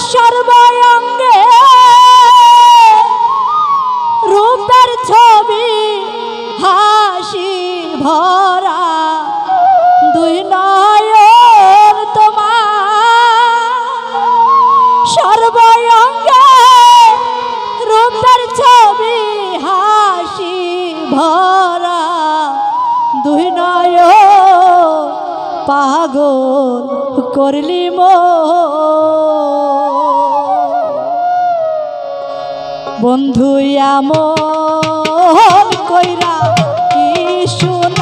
সর্বঙ্গে। রূপের ছবি, হাসি ভরা। দুই নয়ন তোমার। সর্বঙ্গে রূপের ছবি, হাসি ভরা। দুই নয়ন পাগল করলি বন্ধু আমন কইরা কি শুন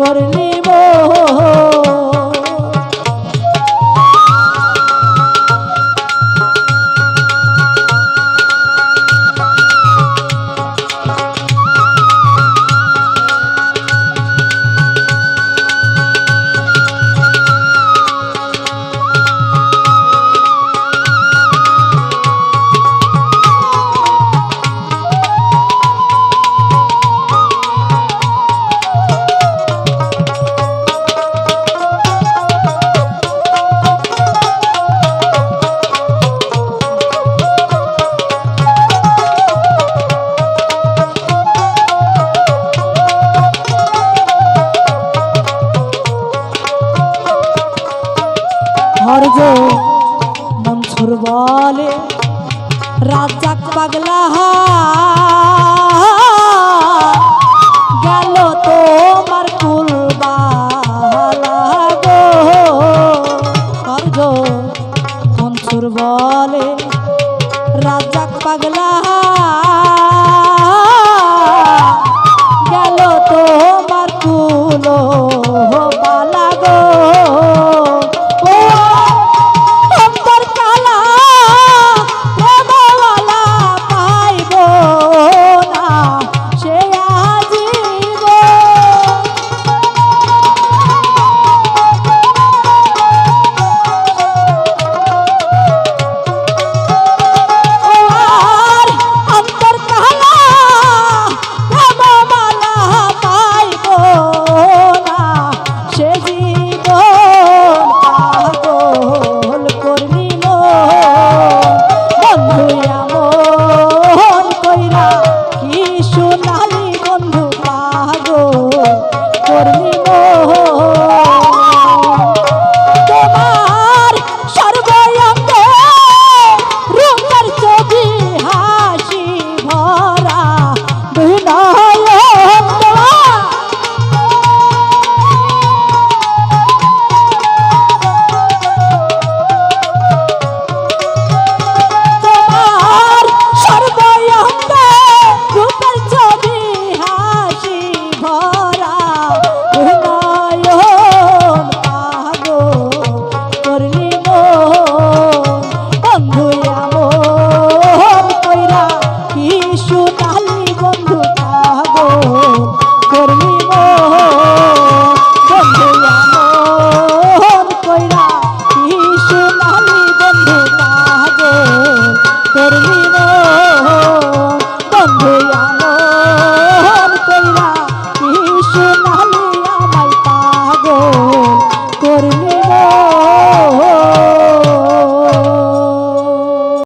করলে